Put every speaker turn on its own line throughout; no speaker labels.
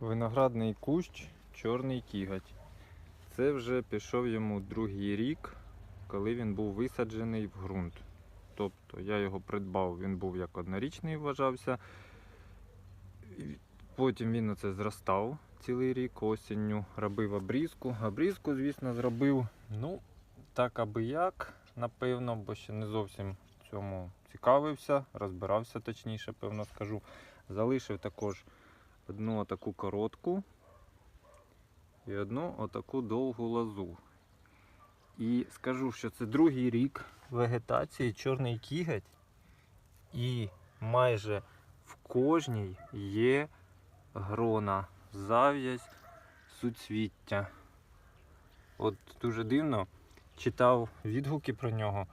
Виноградний кущ, чорний кігать. Це вже пішов йому другий рік, коли він був висаджений в ґрунт. Тобто я його придбав, він був як однорічний вважався. Потім він оце зростав цілий рік осінню, робив обрізку. Обрізку, звісно, зробив, ну, так аби як, напевно, бо ще не зовсім цьому цікавився, розбирався точніше, певно скажу. Залишив також одну отаку коротку і одну отаку довгу лозу. І скажу, що це другий рік вегетації чорний кігать, і майже в кожній є грона, зав'язь, суцвіття. От дуже дивно читав відгуки про нього.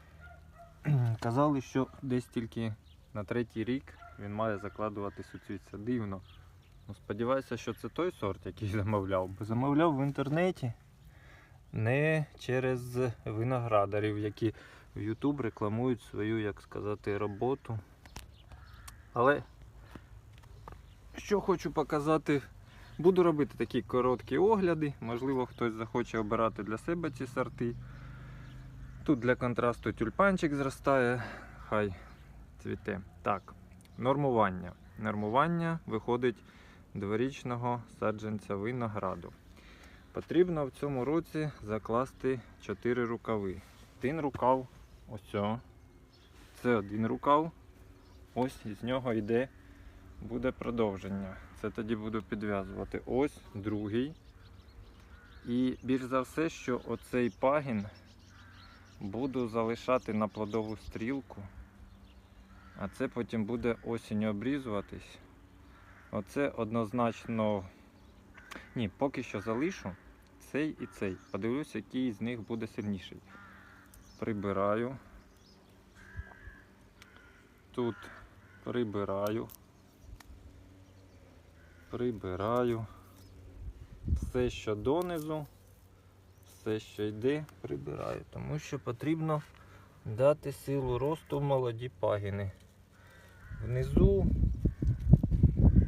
Казали, що десь тільки на третій рік він має закладувати суцвіття. Дивно. Ну, сподіваюся, що це той сорт, який замовляв. Бо замовляв в інтернеті не через виноградарів, які в YouTube рекламують свою, як сказати, роботу. Але що хочу показати, буду робити такі короткі огляди. Можливо, хтось захоче обирати для себе ці сорти. Тут для контрасту тюльпанчик зростає, хай цвіте. Так, нормування. Нормування виходить дворічного саджанця винограду. Потрібно в цьому році закласти 4 рукави. Один рукав, ось. Це один рукав. Ось із нього йде, буде продовження. Це тоді буду підв'язувати. Ось другий. І більш за все, що оцей пагін буду залишати на плодову стрілку. А це потім буде осінню обрізуватись. Оце однозначно. Ні, поки що залишу цей і цей. Подивлюсь, який з них буде сильніший. Прибираю. Тут прибираю. Прибираю. Все, що донизу, все, що йде, прибираю. Тому що потрібно дати силу росту молоді пагіни. Внизу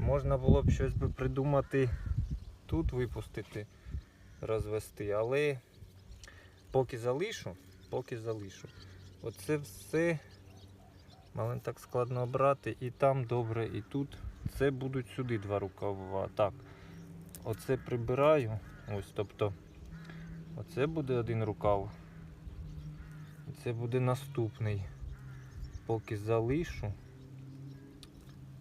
можна було б щось би придумати тут випустити, розвести, але поки залишу, поки залишу. Оце все але так складно обрати і там добре, і тут. Це будуть сюди два рукава. Так, оце прибираю. Ось, тобто, оце буде один рукав. Це буде наступний. Поки залишу.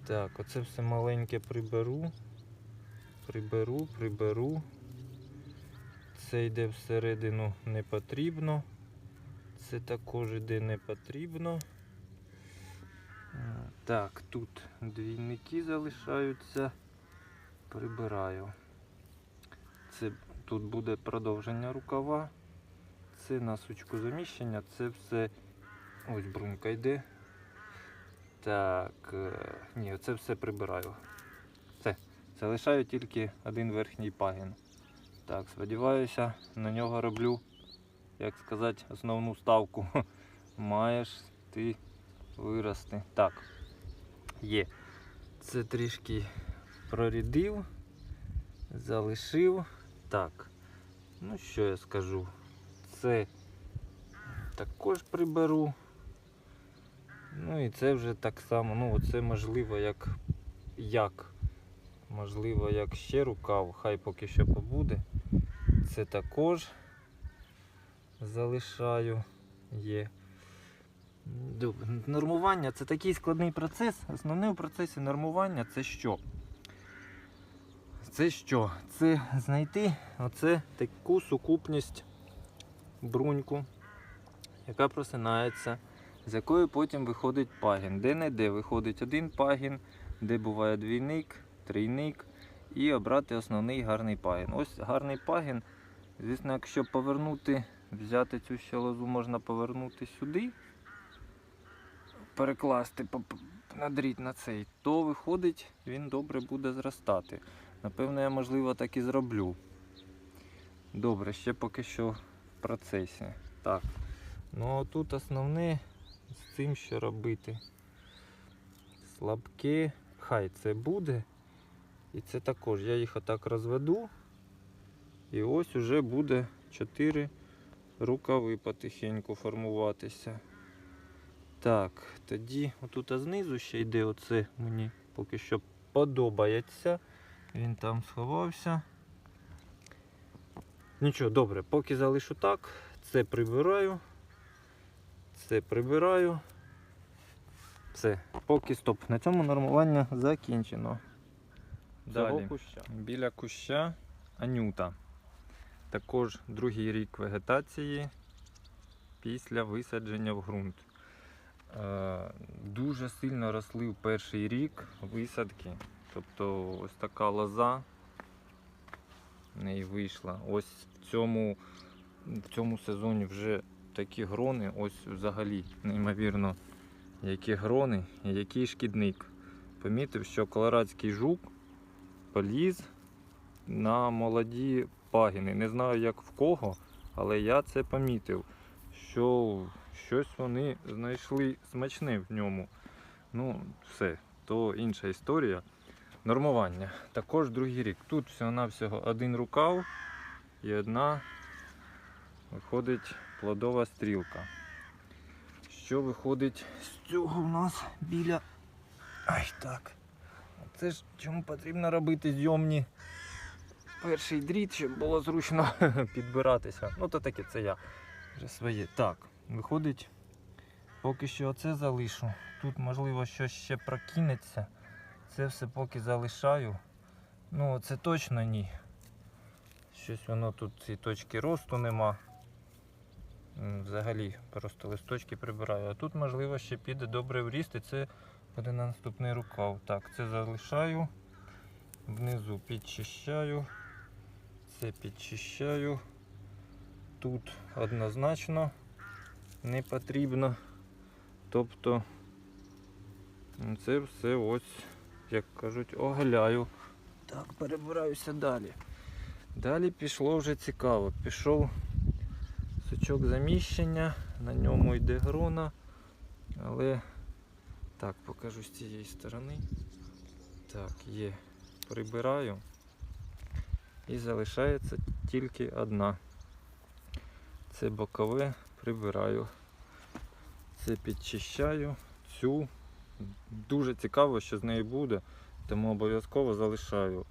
Так, оце все маленьке приберу. Приберу, приберу. Це йде всередину не потрібно. Це також йде не потрібно. Так, тут двійники залишаються. Прибираю. Це тут буде продовження рукава. Це на сучку заміщення, це все. Ось брунька йде. Так, е, ні, це все прибираю. Все. Залишаю тільки один верхній пагін. Так, сподіваюся, на нього роблю, як сказати, основну ставку. Маєш ти вирости. Так, є. Це трішки прорідив, залишив. Так, ну що я скажу? Це також приберу. Ну і це вже так само, ну оце можливо як як. Можливо, як ще рукав, хай поки що побуде. Це також залишаю є. Нормування це такий складний процес. Основне в процесі нормування це що? Це що? Це знайти оце таку сукупність бруньку, яка просинається, з якої потім виходить пагін. Де-не-де виходить один пагін, де буває двійник, трійник, і обрати основний гарний пагін. Ось гарний пагін. Звісно, якщо повернути, взяти цю ще лозу, можна повернути сюди перекласти по- на цей, то виходить, він добре буде зростати. Напевно, я можливо так і зроблю. Добре, ще поки що в процесі. Так. Ну а тут основне з цим що робити. Слабке, хай це буде. І це також я їх отак розведу. І ось уже буде 4 рукави потихеньку формуватися. Так, тоді отут знизу ще йде оце мені поки що подобається. Він там сховався. Нічого, добре, поки залишу так, це прибираю. Це прибираю. Все, поки стоп. На цьому нормування закінчено. Далі. Біля куща Анюта. Також другий рік вегетації після висадження в ґрунт. Е, Дуже сильно росли в перший рік висадки. Тобто ось така лоза в неї вийшла. Ось в цьому, в цьому сезоні вже такі грони, ось взагалі, неймовірно, які грони який шкідник. Помітив, що колорадський жук поліз на молоді пагіни. Не знаю як в кого, але я це помітив, що щось вони знайшли смачне в ньому. Ну, все, то інша історія. Нормування. Також другий рік. Тут всього-навсього один рукав і одна виходить плодова стрілка. Що виходить з цього у нас біля. Ай так. Це ж чому потрібно робити зйомні перший дріт, щоб було зручно підбиратися. Ну то таке, це я вже своє. Так, виходить, поки що оце залишу. Тут можливо щось ще прокинеться. Це все поки залишаю. Ну це точно ні. Щось воно тут цієї точки росту нема. Взагалі просто листочки прибираю. А тут можливо ще піде добре в ріст і це буде на наступний рукав. Так, це залишаю. Внизу підчищаю. Це підчищаю. Тут однозначно не потрібно. Тобто це все ось, як кажуть, оголяю. Так, перебираюся далі. Далі пішло вже цікаво. Пішов сучок заміщення, на ньому йде грона, але так, покажу з цієї сторони. Так, є. Прибираю. І залишається тільки одна. Це бокове прибираю. Це підчищаю. Цю дуже цікаво, що з нею буде, тому обов'язково залишаю.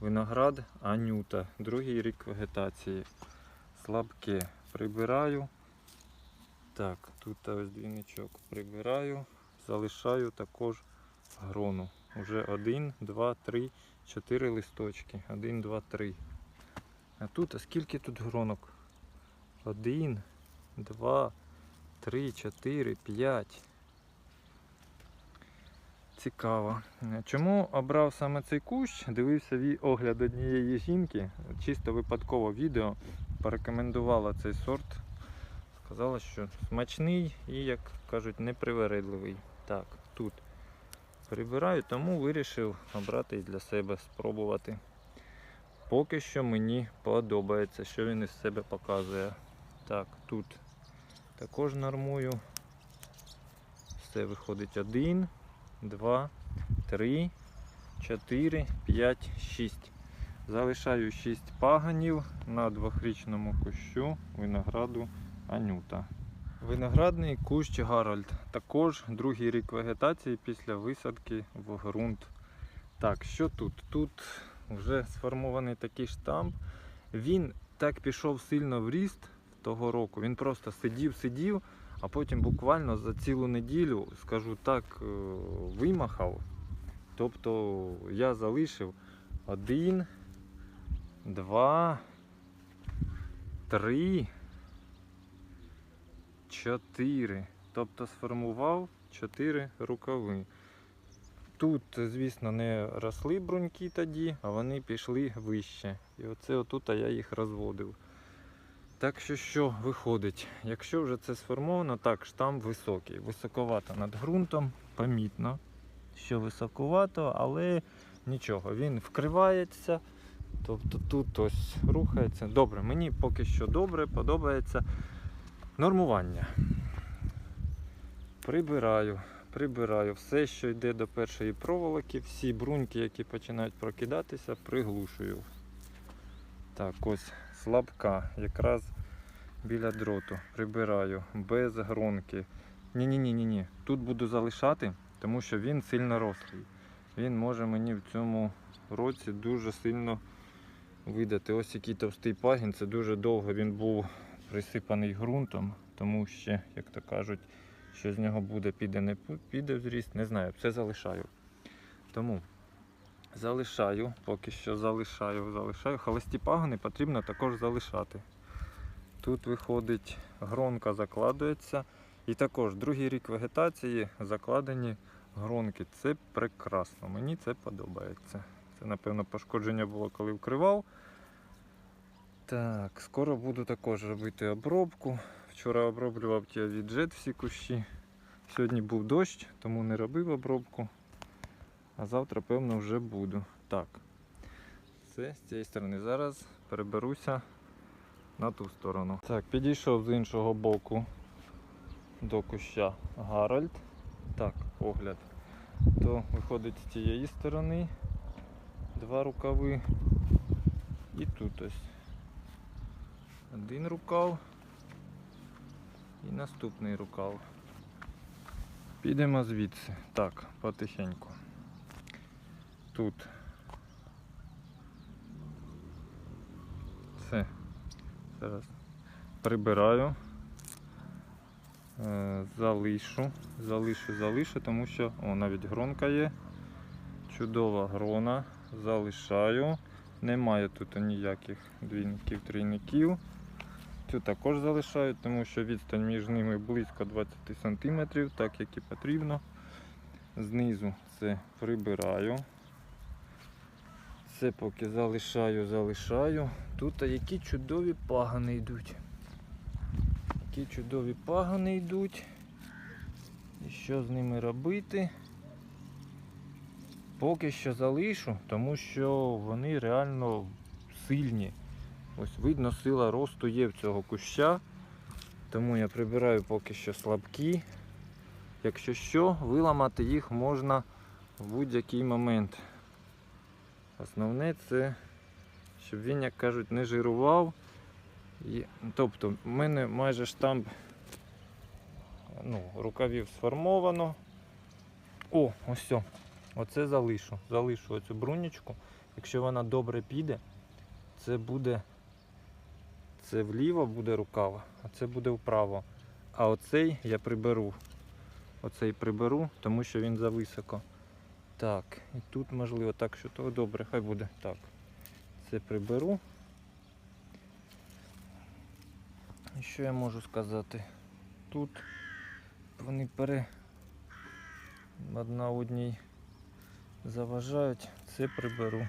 Виноград Анюта, другий рік вегетації. Слабке прибираю. Так, тут ось двійничок прибираю, залишаю також грону. Уже один, два, три, чотири листочки. Один, два, три. А тут, а скільки тут гронок? Один, два, три, чотири, п'ять. Цікаво. Чому обрав саме цей кущ? Дивився огляд однієї жінки, чисто випадково відео. Порекомендувала цей сорт. Сказала, що смачний і, як кажуть, непривередливий. Так, тут прибираю, тому вирішив обрати і для себе спробувати. Поки що мені подобається, що він із себе показує. Так, тут також нормую. Все виходить один, два, три, чотири, п'ять, шість. Залишаю 6 паганів на двохрічному кущу винограду Анюта. Виноградний кущ Гарольд. Також другий рік вегетації після висадки в ґрунт. Так, що тут? Тут вже сформований такий штамп. Він так пішов сильно в ріст того року. Він просто сидів, сидів, а потім буквально за цілу неділю, скажу так, е, вимахав. Тобто я залишив один, два, три, чотири. Тобто сформував чотири рукави. Тут, звісно, не росли бруньки тоді, а вони пішли вище. І оце отут я їх розводив. Так що що виходить? Якщо вже це сформовано, так, штамп високий. Високовато над ґрунтом, помітно, що високовато, але нічого, він вкривається. Тобто тут ось рухається. Добре, мені поки що добре, подобається нормування. Прибираю, Прибираю все, що йде до першої проволоки, всі бруньки, які починають прокидатися, приглушую. Так, ось слабка, якраз біля дроту. Прибираю без гронки. Ні-ні-ні, ні. Тут буду залишати, тому що він сильно рослий. Він може мені в цьому році дуже сильно видати. Ось який товстий пагін, це дуже довго він був присипаний ґрунтом, тому ще, як то кажуть, що з нього буде, піде, не піде зріст, не знаю, все залишаю. Тому залишаю, поки що залишаю, залишаю. Холості пагони потрібно також залишати. Тут виходить гронка закладується. І також другий рік вегетації закладені гронки. Це прекрасно. Мені це подобається. Це, напевно, пошкодження було, коли вкривав. Так, скоро буду також робити обробку. Вчора оброблював ті всі кущі. Сьогодні був дощ, тому не робив обробку. А завтра, певно, вже буду. Так. Це з цієї сторони. Зараз переберуся на ту сторону. Так, підійшов з іншого боку до куща Гарольд. Так, огляд. То виходить з цієї сторони два рукави. І тут ось один рукав і наступний рукав. Підемо звідси. Так, потихеньку. Тут. Все. Зараз прибираю. Е, Залишу, залишу, залишу, тому що о, навіть гронка є. Чудова грона. Залишаю. Немає тут ніяких двійників, трійників. Цю також залишаю, тому що відстань між ними близько 20 см, так як і потрібно. Знизу це прибираю. Це поки залишаю, залишаю. Тут які чудові пагани йдуть. Які чудові пагани йдуть. І що з ними робити? Поки що залишу, тому що вони реально сильні. Ось видно, сила росту є в цього куща. Тому я прибираю поки що слабкі. Якщо що, виламати їх можна в будь-який момент. Основне це, щоб він, як кажуть, не жирував. Тобто, в мене майже штамп ну, рукавів сформовано. О, ось. все. Оце залишу. Залишу оцю брунічку. Якщо вона добре піде, це буде. Це вліво буде рукава, а це буде вправо. А оцей я приберу. Оцей приберу, тому що він зависоко. Так, і тут можливо так, що то добре, хай буде так. Це приберу. І що я можу сказати? Тут вони пере одна одній заважають, це приберу.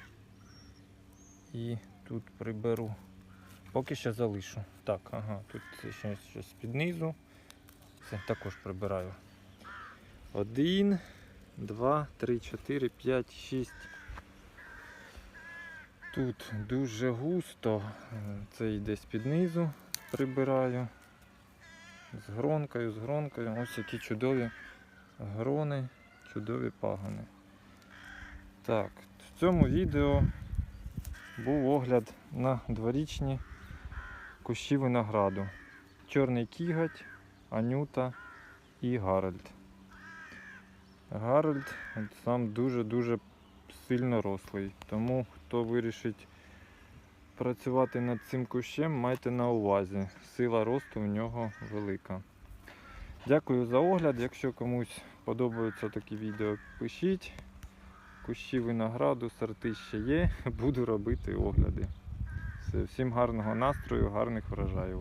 І тут приберу. Поки що залишу. Так, ага, тут це ще щось під низу. Це також прибираю. Один, два, три, чотири, п'ять, шість. Тут дуже густо. Це йде з-під низу, прибираю. З гронкою, з гронкою. Ось які чудові грони, чудові пагони. Так, в цьому відео був огляд на дворічні кущі винограду. Чорний кігать, Анюта і Гарольд. Гарольд сам дуже-дуже сильно рослий. Тому хто вирішить працювати над цим кущем, майте на увазі. Сила росту в нього велика. Дякую за огляд. Якщо комусь подобаються такі відео, пишіть. Кущі винограду, сорти ще є. Буду робити огляди. Все, всім гарного настрою, гарних врожаїв.